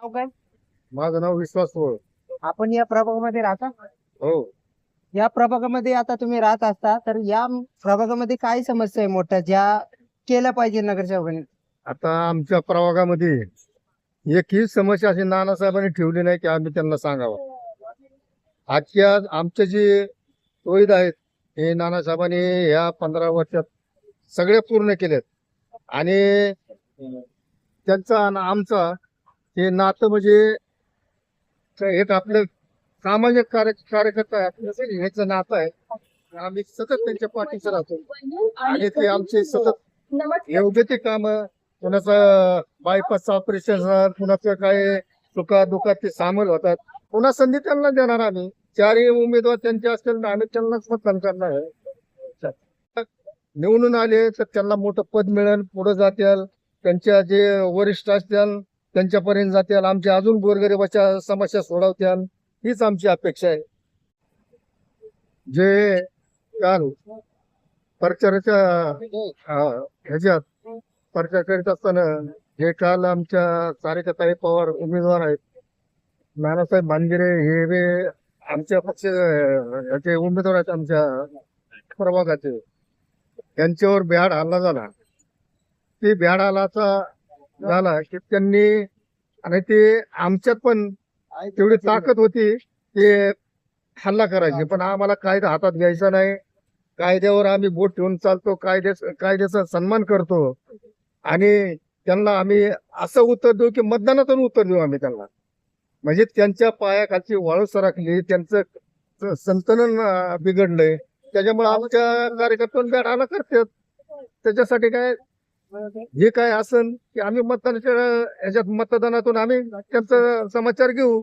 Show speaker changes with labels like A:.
A: नाव काय?
B: माझं नाव विश्वास होळ.
A: आपण या प्रभागामध्ये राहता?
B: हो.
A: या प्रभागामध्ये आता तुम्ही राहत असता तर या प्रभागामध्ये काय समस्या आहे मोठ्या ज्या केल्या पाहिजे नगरसेवकांनी?
B: आता आमच्या प्रभागामध्ये एकही समस्या अशी नानासाहेबांनी ठेवली नाही की आम्ही त्यांना सांगावं. आजच्या आमचे जे सुविधा आहेत हे नानासाहेबांनी ह्या पंधरा वर्षात सगळे पूर्ण केलेत. आणि त्यांचा आणि आमचा हे नातं म्हणजे एक आपलं सामाजिक कार्य कार्यकर्ता आहे ह्याचं नातं आहे आम्ही सतत त्यांच्या पाठीशी राहतो. आणि ते आमचे सतत योग्य ते काम कुणाचं बायपास ऑपरेशन कुणाचं काय सुखा दुखात ते सामील होतात पुन्हा संधी त्यांना देणार आम्ही. चारही उमेदवार त्यांचे असतील तर आम्ही त्यांनाच मतदान करणार आहे. निवडून आले तर त्यांना मोठं पद मिळेल पुढे जातील त्यांच्या जे वरिष्ठ असतील त्यांच्यापर्यंत जातील आमच्या अजून गोरगरिबाच्या समस्या सोडवतील हीच आमची अपेक्षा आहे. जे काल प्रचाराच्या ह्याच्यात प्रचार करीत असताना जे काल आमच्या तारिकाताई पवार उमेदवार आहेत नानासाहेब मानगिरे हे बे आमच्या पक्ष ह्याचे उमेदवार आहेत आमच्या प्रभागाचे. त्यांच्यावर बिहाड हल्ला झाला. ते बिहाड हल्लाचा झाला की त्यांनी आणि ते आमच्यात पण तेवढी ताकद होती ते हल्ला करायचे. पण आम्हाला कायदा हातात घ्यायचा नाही. कायद्यावर आम्ही बोट ठेवून चालतो कायद्या कायद्याचा सन्मान करतो. आणि त्यांना आम्ही असं उत्तर देऊ की मतदानातून उत्तर देऊ आम्ही त्यांना. म्हणजे त्यांच्या पायाखालची वाळू सरकली त्यांचं संतुलन बिघडलंय. त्याच्यामुळे आमच्या कार्यकर्त्यांना बेडाला करतात. त्याच्यासाठी काय हे काय असन की आम्ही मतदानाच्या ह्याच्यात मतदानातून आम्ही त्यांचा समाचार घेऊ.